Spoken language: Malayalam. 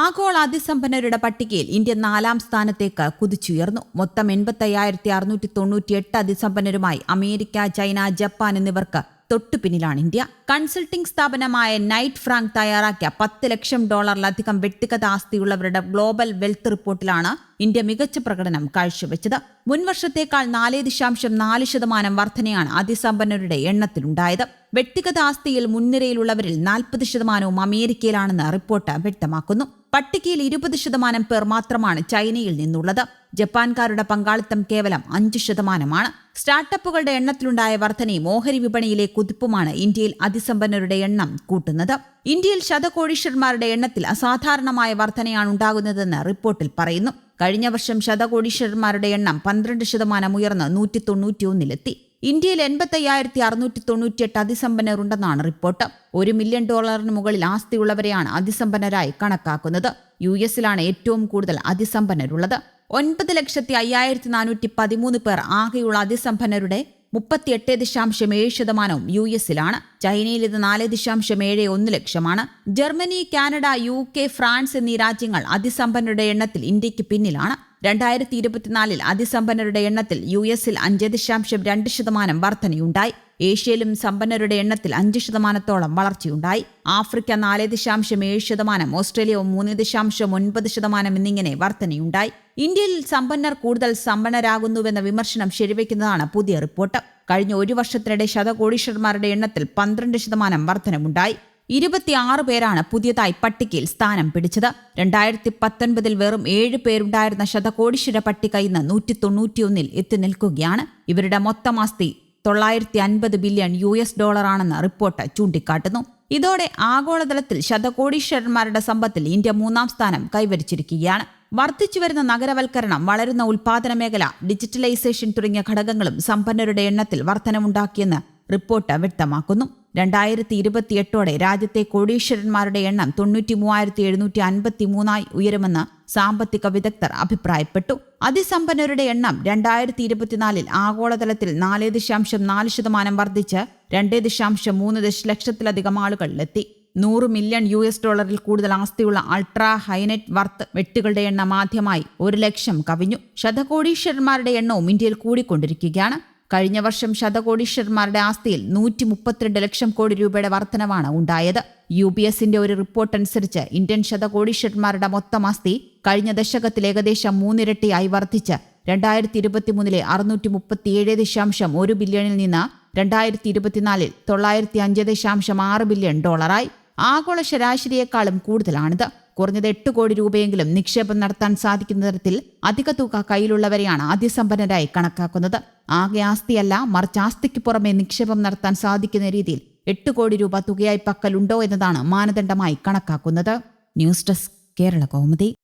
ആഗോള അതിസമ്പന്നരുടെ പട്ടികയിൽ ഇന്ത്യ നാലാം സ്ഥാനത്തേക്ക് കുതിച്ചുയർന്നു. മൊത്തം എൺപത്തയ്യായിരത്തി അറുന്നൂറ്റി തൊണ്ണൂറ്റി എട്ട് അതിസമ്പന്നരുമായി അമേരിക്ക ചൈന ജപ്പാൻ എന്നിവർക്ക് തൊട്ടുപിന്നിലാണ് ഇന്ത്യ. കൺസൾട്ടിംഗ് സ്ഥാപനമായ നൈറ്റ് ഫ്രാങ്ക് തയ്യാറാക്കിയ പത്ത് ലക്ഷം ഡോളറിലധികം വ്യക്തിഗത ആസ്തിയുള്ളവരുടെ ഗ്ലോബൽ വെൽത്ത് റിപ്പോർട്ടിലാണ് ഇന്ത്യ മികച്ച പ്രകടനം കാഴ്ചവെച്ചത്. മുൻവർഷത്തേക്കാൾ നാല് ദശാംശം നാല് ശതമാനം വർധനയാണ് അതിസമ്പന്നരുടെ എണ്ണത്തിലുണ്ടായത്. വ്യക്തിഗത ആസ്തിയിൽ മുൻനിരയിലുള്ളവരിൽ നാൽപ്പത് ശതമാനവും അമേരിക്കയിലാണെന്ന് റിപ്പോർട്ട് വ്യക്തമാക്കുന്നു. പട്ടികയിൽ ഇരുപത് ശതമാനം പേർ മാത്രമാണ് ചൈനയിൽ നിന്നുള്ളത്. ജപ്പാൻകാരുടെ പങ്കാളിത്തം കേവലം അഞ്ച് ശതമാനമാണ്. സ്റ്റാർട്ടപ്പുകളുടെ എണ്ണത്തിലുണ്ടായ വർധനയും ഓഹരി വിപണിയിലെ കുതിപ്പുമാണ് ഇന്ത്യയിൽ അതിസമ്പന്നരുടെ എണ്ണം കൂട്ടുന്നത്. ഇന്ത്യയിൽ ശതകോടീശ്വരന്മാരുടെ എണ്ണത്തിൽ അസാധാരണമായ വർധനയാണ് ഉണ്ടാകുന്നതെന്ന് റിപ്പോർട്ടിൽ പറയുന്നു. കഴിഞ്ഞ വർഷം ശതകോടീശ്വരന്മാരുടെ എണ്ണം പന്ത്രണ്ട് ശതമാനം ഉയർന്ന് നൂറ്റി തൊണ്ണൂറ്റിയൊന്നിലെത്തി ഇന്ത്യയിൽ എൺപത്തയ്യായിരത്തി അറുന്നൂറ്റി തൊണ്ണൂറ്റിയെട്ട് അതിസമ്പന്നർ ഉണ്ടെന്നാണ് റിപ്പോർട്ട്. ഒരു മില്യൺ ഡോളറിന് മുകളിൽ ആസ്തിയുള്ളവരെയാണ് അതിസമ്പന്നരായി കണക്കാക്കുന്നത്. യു എസിലാണ് ഏറ്റവും കൂടുതൽ അതിസമ്പന്നരുള്ളത്. ഒൻപത് ലക്ഷത്തി അയ്യായിരത്തി നാനൂറ്റി പതിമൂന്ന് പേർ ആകെയുള്ള അതിസമ്പന്നരുടെ മുപ്പത്തിയെട്ട് ദശാംശം ഏഴ് ശതമാനവും യു എസിലാണ്. ചൈനയിൽ ഇത് നാല് ദശാംശം ഏഴ് ഒന്ന് ലക്ഷമാണ്. Germany Canada U K France എന്നീ രാജ്യങ്ങൾ അതിസമ്പന്നരുടെ എണ്ണത്തിൽ ഇന്ത്യയ്ക്ക് പിന്നിലാണ്. രണ്ടായിരത്തി ഇരുപത്തിനാലിൽ അതിസമ്പന്നരുടെ എണ്ണത്തിൽ യു എസിൽ അഞ്ച് ദശാംശം രണ്ട് ശതമാനം വർധനയുണ്ടായി. ഏഷ്യയിലും സമ്പന്നരുടെ എണ്ണത്തിൽ അഞ്ച് ശതമാനത്തോളം വളർച്ചയുണ്ടായി. ആഫ്രിക്ക നാല് ദശാംശം ഏഴ് ശതമാനം ഓസ്ട്രേലിയ മൂന്ന് ദശാംശം ഒൻപത് ശതമാനം എന്നിങ്ങനെ വർധനയുണ്ടായി. ഇന്ത്യയിൽ സമ്പന്നർ കൂടുതൽ സമ്പന്നരാകുന്നുവെന്ന വിമർശനം ശരിവയ്ക്കുന്നതാണ് പുതിയ റിപ്പോർട്ട്. കഴിഞ്ഞ ഒരു വർഷത്തിനിടെ ശതകോടീശ്വരന്മാരുടെ എണ്ണത്തിൽ പന്ത്രണ്ട് ശതമാനം വർധനമുണ്ടായി. ഇരുപത്തിയാറ് പേരാണ് പുതിയതായി പട്ടികയിൽ സ്ഥാനം പിടിച്ചത്. രണ്ടായിരത്തി പത്തൊൻപതിൽ വെറും ഏഴ് പേരുണ്ടായിരുന്ന ശതകോടീശ്വര പട്ടിക ഇന്ന് നൂറ്റി തൊണ്ണൂറ്റിയൊന്നിൽ എത്തി നിൽക്കുകയാണ്. ഇവരുടെ മൊത്തം ആസ്തി തൊള്ളായിരത്തി അൻപത് ബില്യൺ യു എസ് ഡോളറാണെന്ന് റിപ്പോർട്ട് ചൂണ്ടിക്കാട്ടുന്നു. ഇതോടെ ആഗോളതലത്തിൽ ശതകോടീശ്വരന്മാരുടെ സമ്പത്തിൽ ഇന്ത്യ മൂന്നാം സ്ഥാനം കൈവരിച്ചിരിക്കുകയാണ്. വർദ്ധിച്ചുവരുന്ന നഗരവൽക്കരണം വളരുന്ന ഉൽപാദന മേഖല ഡിജിറ്റലൈസേഷൻ തുടങ്ങിയ ഘടകങ്ങളും സമ്പന്നരുടെ എണ്ണത്തിൽ വർധനമുണ്ടാക്കിയെന്ന് റിപ്പോർട്ട് വ്യക്തമാക്കുന്നു. രണ്ടായിരത്തി ഇരുപത്തിയെട്ടോടെ രാജ്യത്തെ കോടീശ്വരന്മാരുടെ എണ്ണം തൊണ്ണൂറ്റി മൂവായിരത്തി എഴുന്നൂറ്റി അൻപത്തി മൂന്നായി ഉയരുമെന്ന് സാമ്പത്തിക വിദഗ്ധർ അഭിപ്രായപ്പെട്ടു. അതിസമ്പന്നരുടെ എണ്ണം രണ്ടായിരത്തി ഇരുപത്തിനാലിൽ ആഗോളതലത്തിൽ നാല് ദശാംശം നാല് ശതമാനം വർദ്ധിച്ച് രണ്ട് ദശാംശം മൂന്ന് ദശലക്ഷത്തിലധികം ആളുകളിലെത്തി. നൂറ് മില്യൺ യു എസ് ഡോളറിൽ കൂടുതൽ ആസ്തിയുള്ള അൾട്രാ ഹൈനെറ്റ് വർത്ത് വെട്ടുകളുടെ എണ്ണം ആദ്യമായി ഒരു ലക്ഷം കവിഞ്ഞു. ശതകോടീശ്വരന്മാരുടെ എണ്ണവും ഇന്ത്യയിൽ കൂടിക്കൊണ്ടിരിക്കുകയാണ്. കഴിഞ്ഞ വർഷം ശതകോടീശ്വരന്മാരുടെ ആസ്തിയിൽ നൂറ്റി മുപ്പത്തിരണ്ട് ലക്ഷം കോടി രൂപയുടെ വർധനവാണ് ഉണ്ടായത്. യു ബി എസിന്റെ ഒരു റിപ്പോർട്ട് അനുസരിച്ച് ഇന്ത്യൻ ശതകോടീശ്വരന്മാരുടെ മൊത്തം ആസ്തി കഴിഞ്ഞ ദശകത്തിൽ ഏകദേശം മൂന്നിരട്ടിയായി വർദ്ധിച്ച് രണ്ടായിരത്തി ഇരുപത്തിമൂന്നിലെ അറുന്നൂറ്റി മുപ്പത്തിയേഴ് ദശാംശം ഒരു ബില്യണിൽ നിന്ന് രണ്ടായിരത്തി ഇരുപത്തിനാലിൽ തൊള്ളായിരത്തി അഞ്ച് ദശാംശം ആറ് ബില്യൺ ഡോളറായി. ആഗോള ശരാശരിയേക്കാളും കൂടുതലാണിത്. കുറഞ്ഞത് എട്ട് കോടി രൂപയെങ്കിലും നിക്ഷേപം നടത്താൻ സാധിക്കുന്ന തരത്തിൽ അധിക തുക കയ്യിലുള്ളവരെയാണ് അതിസമ്പന്നരായി കണക്കാക്കുന്നത്. ആകെ ആസ്തിയല്ല മറിച്ച് ആസ്തിക്ക് പുറമെ നിക്ഷേപം നടത്താൻ സാധിക്കുന്ന രീതിയിൽ എട്ട് കോടി രൂപ തുകയായി പക്കലുണ്ടോ എന്നതാണ് മാനദണ്ഡമായി കണക്കാക്കുന്നത്. News desk Kerala Kaumudi.